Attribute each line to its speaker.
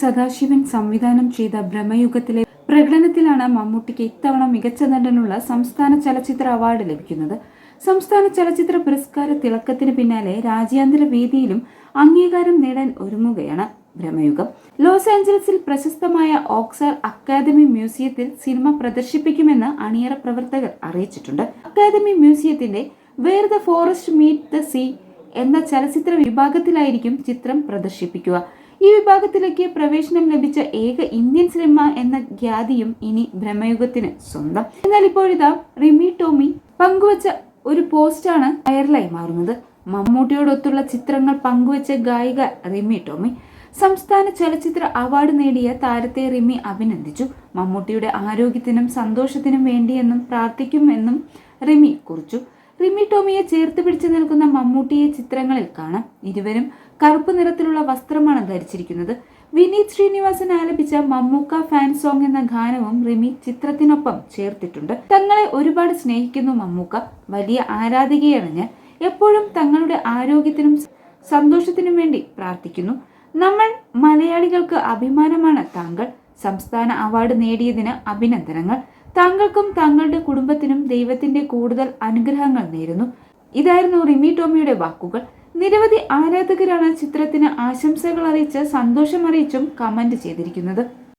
Speaker 1: സദാശിവൻ സംവിധാനം ചെയ്ത ബ്രഹ്മയുഗത്തിലെ പ്രകടനത്തിലാണ് മമ്മൂട്ടിക്ക് ഇത്തവണ മികച്ച നടനുള്ള സംസ്ഥാന ചലച്ചിത്ര അവാർഡ് ലഭിക്കുന്നത് സംസ്ഥാന ചലച്ചിത്ര പുരസ്കാര തിളക്കത്തിന് പിന്നാലെ രാജ്യാന്തര വേദിയിലും അംഗീകാരം നേടാൻ ഒരുങ്ങുകയാണ് ഭ്രമയുഗം ലോസ് ആഞ്ചലസിൽ പ്രശസ്തമായ ഓക്സാർ അക്കാദമി മ്യൂസിയത്തിൽ സിനിമ പ്രദർശിപ്പിക്കുമെന്ന് അണിയറ പ്രവർത്തകർ അറിയിച്ചിട്ടുണ്ട് അക്കാദമി മ്യൂസിയത്തിന്റെ where the forest meet the sea എന്ന ചലച്ചിത്ര വിഭാഗത്തിലായിരിക്കും ചിത്രം പ്രദർശിപ്പിക്കുക ഈ വിഭാഗത്തിലേക്ക് പ്രവേശനം ലഭിച്ച ഏക ഇന്ത്യൻ സിനിമ എന്ന ഖ്യാതിയും ഇനി ഭ്രമയുഗത്തിന് സ്വന്തം എന്നാൽ ഇപ്പോഴിതാ റിമി ടോമി പങ്കുവച്ച ഒരു പോസ്റ്റാണ് വൈറലായി മാറുന്നത് മമ്മൂട്ടിയോടൊത്തുള്ള ചിത്രങ്ങൾ പങ്കുവച്ച ഗായിക റിമി ടോമി സംസ്ഥാന ചലച്ചിത്ര അവാർഡ് നേടിയ താരത്തെ റിമി അഭിനന്ദിച്ചു മമ്മൂട്ടിയുടെ ആരോഗ്യത്തിനും സന്തോഷത്തിനും വേണ്ടിയെന്നും പ്രാർത്ഥിക്കുമെന്നും റിമി കുറിച്ചു റിമി ടോമിയെ ചേർത്ത് പിടിച്ചു നിൽക്കുന്ന മമ്മൂട്ടിയെ ചിത്രങ്ങളിൽ കാണാം ഇരുവരും കറുപ്പ് നിറത്തിലുള്ള വസ്ത്രമാണ് ധരിച്ചിരിക്കുന്നത് വിനീത് ശ്രീനിവാസൻ ആലപിച്ച മമ്മൂക്ക ഫാൻ സോങ് എന്ന ഗാനവും റിമി ചിത്രത്തിനൊപ്പം ചേർത്തിട്ടുണ്ട് തങ്ങളെ ഒരുപാട് സ്നേഹിക്കുന്നു മമ്മൂക്ക വലിയ ആരാധികയാണ് ഞാൻ എപ്പോഴും തങ്ങളുടെ ആരോഗ്യത്തിനും സന്തോഷത്തിനും വേണ്ടി പ്രാർത്ഥിക്കുന്നു നമ്മൾ മലയാളികൾക്ക് അഭിമാനമാണ് താങ്കൾ സംസ്ഥാന അവാർഡ് നേടിയതിന് അഭിനന്ദനങ്ങൾ തങ്ങൾക്കും തങ്ങളുടെ കുടുംബത്തിനും ദൈവത്തിന്റെ കൂടുതൽ അനുഗ്രഹങ്ങൾ നേരുന്നു ഇതായിരുന്നു റിമി ടോമിയുടെ വാക്കുകൾ നിരവധി ആരാധകരാണ് ചിത്രത്തിന് ആശംസകൾ അറിയിച്ച് സന്തോഷം അറിയിച്ചും കമന്റ് ചെയ്തിരിക്കുന്നത്